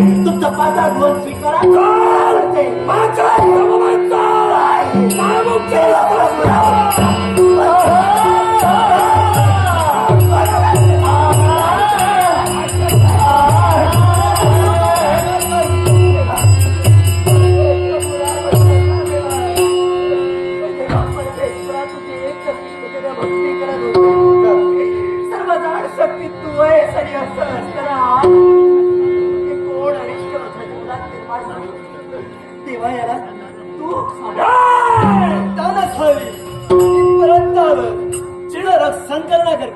तुमचा पाचा घेऊन स्वीकारा. चाल!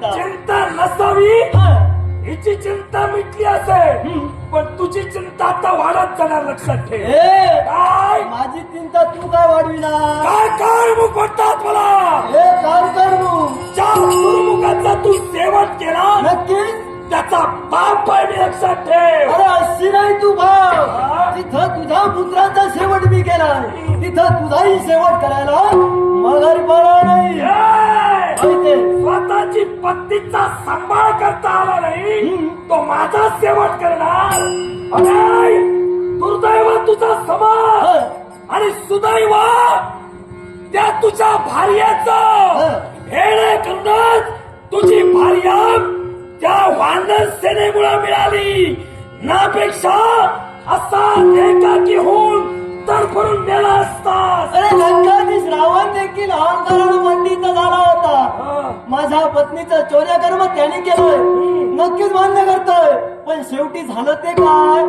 करता चिंता नसावी. हिची चिंता मिटली असेल पण तुझी चिंता आता वाढत जाणार लक्षात ठेव. काय? माझी चिंता तू काय वाढविना काय काय मुख म्हणतात मला? हे कर कर. ज्या गुरुमुखाचा तू सेवन केला नक्कीच. त्याचा बाप आहे मी लक्षात ठेव. अरे अशी नाही तू भाव? तिथं तुझ्या पुत्राचा शेवट मी केलाय. तिथं तुझाही शेवट करायला मगर बळा नाही? स्वतःची पत्नीचा सांभाळ करता आला नाही तो माझा सेवट करणार. अरे दुर्दैव तुझा समाज. आणि सुदैव त्या तुझ्या भार्याचं हा. हेणे करणं तुझी भार्या त्या वानर सेनेमुळे मिळाली. नापेक्षा असा एकाकी होऊन तडफडून मेला असतास अरे लंकाधीश रावण देखील अहंकारानं मंडित झाला होता. पत्नीचं चौर्य कर्म त्याने केलंय. नक्कीच मान्य करतोय. पण शेवटी झालं ते काय?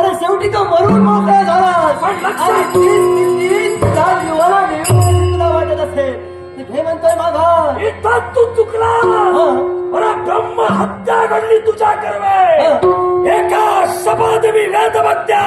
अरे शेवटी तो मरून मोकळा झाला. वाटत असेल. हे म्हणतोय इथं तू चुकला. ब्रह्म हत्या घडली तुझ्या कर्मे. एका शपथ मी वेदवत्या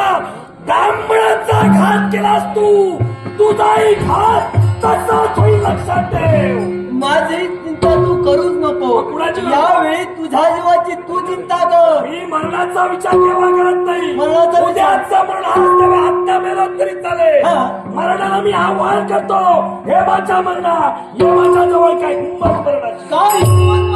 ब्राह्मणाचा घात केलास तू. तुझाही घात तसाच होईल लक्षात ठेव. माझी चिंता तू करूच नको. कुणाची? यावेळी तुझ्या जीवाची तू चिंता कर. मी मरणाचा विचार केव्हा करत नाही? मरणाचा विचार- उद्याचा मरण आज तेव्हा हत्या मेलो तरी चालेल. हा. मरणाला मी आव्हान करतो हे माझ्या मरणा हे माझ्या जवळ काही हिंमत मरणाची काय हिंमत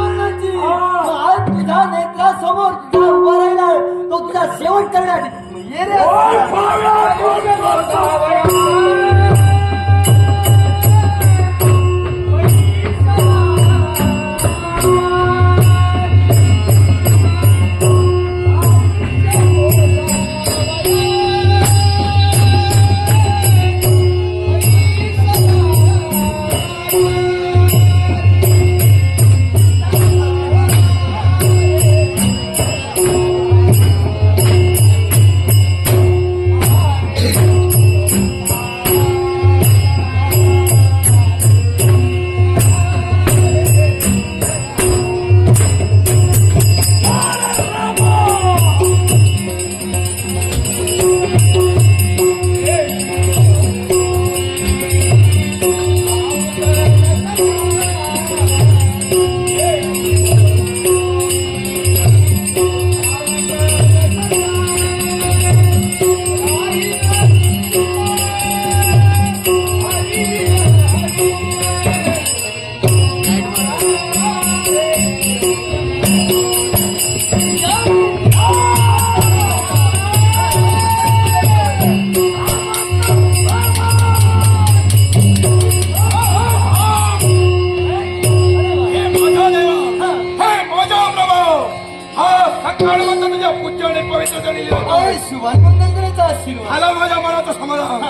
तुझ्या पूज्य आणि पवित्र जणी करायचा आशीर्वाद. आला माझ्या मनाचं समाधान.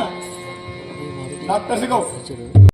डॉक्टर शिकव.